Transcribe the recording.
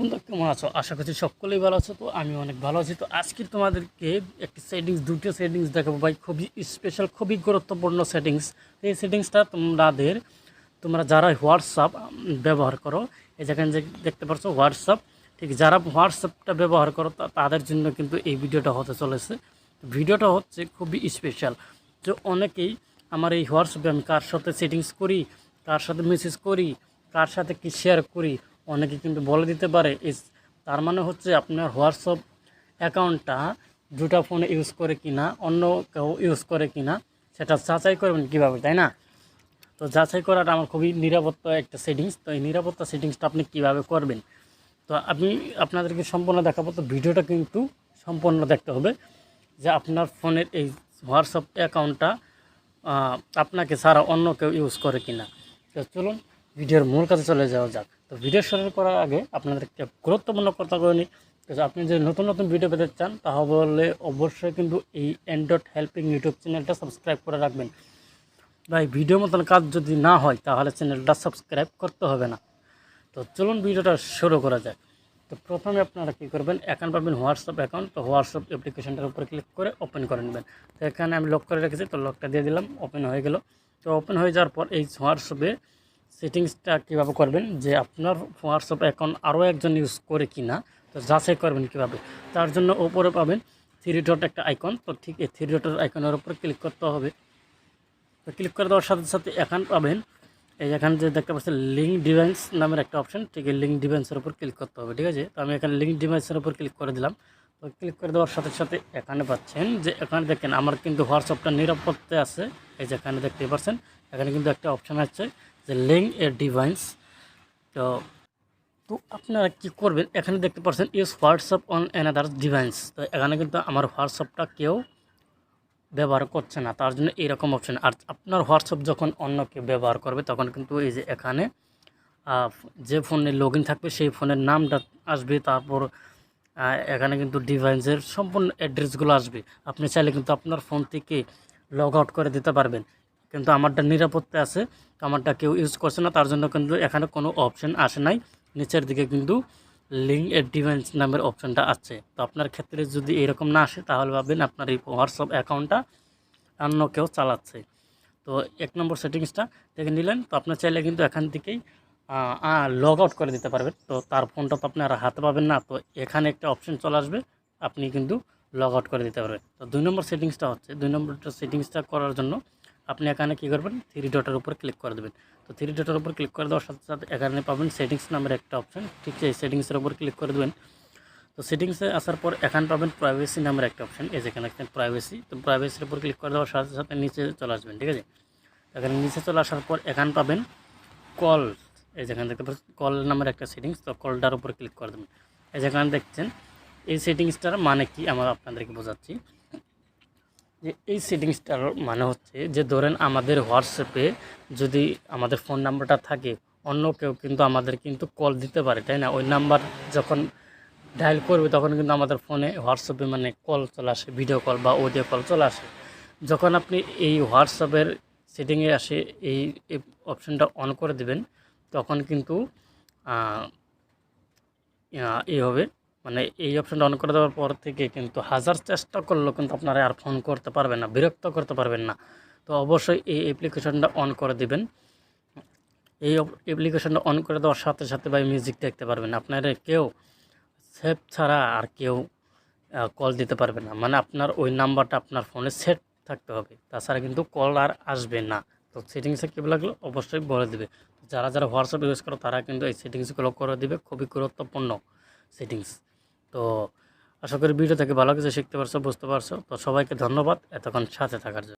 বন্ধু কেমন আছো? আশা করছি সকলেই ভালো আছো, তো আমি অনেক ভালো আছি। তো আজকে তোমাদেরকে একটি সেটিংস দুটো সেটিংস দেখাবো ভাই। খুবই স্পেশাল খুবই গুরুত্বপূর্ণ সেটিংস এই সেটিংসটা তোমাদের, তোমরা যারা হোয়াটসঅ্যাপ ব্যবহার করো, এই যেখানে যে দেখতে পাচ্ছ হোয়াটসঅ্যাপ ঠিক যারা হোয়াটসঅ্যাপটা ব্যবহার করো তাদের জন্য কিন্তু এই ভিডিওটা হতে চলেছে। ভিডিওটা হচ্ছে খুবই স্পেশাল তো অনেকেই আমার এই হোয়াটসঅ্যাপে আমি কার সাথে সেটিংস করি, কার সাথে মেসেজ করি, কার সাথে কি শেয়ার করি অনেকে কিন্তু বলে দিতে পারে তার মানে হচ্ছে আপনার হোয়াটসঅ্যাপ অ্যাকাউন্টটা দুটা ফোনে ইউজ করে কিনা, অন্য কেউ ইউজ করে কিনা, সেটা যাচাই করবেন কীভাবে, তাই না? তো যাচাই করাটা আমার খুবই নিরাপত্তা একটা সেটিংস তো এই নিরাপত্তা সেটিংসটা আপনি কীভাবে করবেন? তো আমি আপনাদেরকে সম্পূর্ণ দেখাবো, তো ভিডিওটা কিন্তু সম্পূর্ণ দেখতে হবে যে আপনার ফোনের এই হোয়াটসঅ্যাপ অ্যাকাউন্টটা আপনাকে ছাড়া অন্য কেউ ইউজ করে কিনা। তো চলুন ভিডিওর মূল কাছে চলে যাওয়া যাক। তো ভিডিও শুরু করার আগে আপনাদের একটা গুরুত্বপূর্ণ কথা করে নিই। আপনি যদি নতুন নতুন ভিডিও পেতে চান, তাহলে অবশ্যই কিন্তু এই অ্যান্ড্রয়েড হেল্পিং ইউটিউব চ্যানেলটা সাবস্ক্রাইব করে রাখবেন। ভাই, ভিডিও মতন কাজ যদি না হয়, তাহলে চ্যানেলটা সাবস্ক্রাইব করতে হবে না। তো চলুন ভিডিওটা শুরু করা যাক। তো প্রথমে আপনারা কী করবেন অ্যাকাউন্ট পাবেন হোয়াটসঅ্যাপ অ্যাকাউন্ট তো হোয়াটসঅ্যাপ অ্যাপ্লিকেশনটার উপরে ক্লিক করে ওপেন করে নেবেন। তো এখানে আমি লক করে রেখেছি, তো লকটা দিয়ে দিলাম ওপেন হয়ে গেল। তো ওপেন হয়ে যাওয়ার পর এই হোয়াটসঅ্যাপে সেটিংসটা কীভাবে করবেন? যে আপনার হোয়াটসঅ্যাপ অ্যাকাউন্ট আরও একজন ইউজ করে কি না তো যাচাই করবেন কীভাবে? তার জন্য ওপরে পাবেন থ্রি ডট একটা আইকন তো ঠিক এই থ্রি ডটের আইকনের উপরে ক্লিক করতে হবে। তো ক্লিক করে দেওয়ার সাথে সাথে এখান পাবেন, এই এখানে যে দেখতে পাচ্ছেন লিঙ্ক ডিভাইস নামের একটা অপশন ঠিক এই লিঙ্ক ডিভাইসের উপর ক্লিক করতে হবে, ঠিক আছে? তো আমি এখানে লিঙ্ক ডিভাইসের উপর ক্লিক করে দিলাম। তো ক্লিক করে দেওয়ার সাথে সাথে এখানে পাচ্ছেন যে এখানে দেখেন আমার কিন্তু হোয়াটসঅ্যাপটা নিরাপত্তে আছে, এই যে এখানে দেখতে পাচ্ছেন, এখানে কিন্তু একটা অপশন আছে। যে লিঙ্ক এ ডিভাইস তো তো আপনারা কি করবেন? এখানে দেখতে পাচ্ছেন use WhatsApp on another device তো এখানে কিন্তু আমার হোয়াটসঅ্যাপটা কেউ ব্যবহার করছে না। তার জন্য এইরকম অপশন আর আপনার হোয়াটসঅ্যাপ যখন অন্য কেউ ব্যবহার করবে, তখন কিন্তু এই যে এখানে যে ফোনে লগ থাকবে, সেই ফোনের নামটা আসবে। তারপর এখানে কিন্তু ডিভাইসের সম্পূর্ণ অ্যাড্রেসগুলো আসবে। আপনি চাইলে কিন্তু আপনার ফোন থেকে লগ আউট করে দিতে পারবেন। কিন্তু আমারটা নিরাপত্তা আছে আমারটা কেউ ইউজ করছে না, তার জন্য কিন্তু এখানে কোনো অপশন আসে নাই। নিচের দিকে কিন্তু লিঙ্ক এড ডিভাইস নামের অপশনটা আছে। তো আপনার ক্ষেত্রে যদি এরকম না আসে, তাহলে ভাববেন আপনার এই হোয়াটসঅ্যাপ অ্যাকাউন্টটা অন্য কেউ চালাচ্ছে। তো এক নম্বর সেটিংসটা দেখে নিলেন, তো আপনার চাইলে কিন্তু এখান থেকেই লগ আউট করে দিতে পারবেন। তো তার ফোনটা তো আপনি আর হাতে পাবেন না, তো এখানে একটা অপশন চলে আসবে, আপনি কিন্তু লগ আউট করে দিতে পারবেন। তো দুই নম্বর সেটিংসটা হচ্ছে, দুই নম্বরটা সেটিংসটা করার জন্য আপনি এখানে কী করবেন? থ্রি ডটের উপর ক্লিক করে দেবেন। তো থ্রি ডটের উপর ক্লিক করে দেওয়ার সাথে সাথে এখানে পাবেন সেটিংস নামের একটা অপশন ঠিক আছে সেটিংসের উপর ক্লিক করে দেবেন। তো সেটিংসে আসার পর এখানে পাবেন প্রাইভেসি নামের একটা অপশন এই যেখানে একটা প্রাইভেসি তো প্রাইভেসির উপর ক্লিক করে দেওয়ার সাথে সাথে নিচে চলে আসবেন। ঠিক আছে? এখানে নিচে চলে আসার পর এখানে পাবেন কল এই যেখানে দেখতে পাচ্ছেন কল নামের একটা সেটিংস তো কলটার উপর ক্লিক করে দেবেন। এই যেখানে দেখছেন, এই সেটিংসটার মানে কি? আমরা আপনাদেরকে বোঝাচ্ছি। যে এই সেটিংসটার মানে হচ্ছে যে ধরেন আমাদের হোয়াটসঅ্যাপে যদি আমাদের ফোন নাম্বারটা থাকে, অন্য কেউ কিন্তু আমাদের কিন্তু কল দিতে পারে, তাই না? ওই নাম্বার যখন ডায়াল করবে, তখন কিন্তু আমাদের ফোনে হোয়াটসঅ্যাপে মানে কল চলে আসে ভিডিও কল বা অডিও কল চলে আসে। যখন আপনি এই হোয়াটসঅ্যাপের সেটিংয়ে আসে, এই অপশনটা অন করে দিবেন, তখন কিন্তু এই হবে। মানে এই অপশনটা অন করে দেওয়ার পর থেকে কিন্তু হাজার চেষ্টা করলেও কিন্তু আপনারা আর ফোন করতে পারবেন না, বিরক্ত করতে পারবেন না। তো অবশ্যই এই অ্যাপ্লিকেশনটা অন করে দিবেন। এই অ্যাপ্লিকেশনটা অন করে দেওয়ার সাথে সাথে ভাই মিউজিক দেখতে পারবেন। আপনারা কেউ সেভ ছাড়া আর কেউ কল দিতে পারবে না। মানে আপনার ওই নাম্বারটা আপনার ফোনে সেট থাকতে হবে। তাছাড়া কিন্তু কল আর আসবে না। তো সেটিংসে কী লাগল অবশ্যই বলে দেবে। যারা যারা হোয়াটসঅ্যাপ ইউজ করো, তারা কিন্তু এই সেটিংসগুলো করে দেবে। খুবই গুরুত্বপূর্ণ সেটিংস তো আশা করি ভিডিও থেকে ভালো কিছু শিখতে পারছ, বুঝতে পারছ। তো সবাইকে ধন্যবাদ। এতক্ষণ সাথে থাকার জন্য।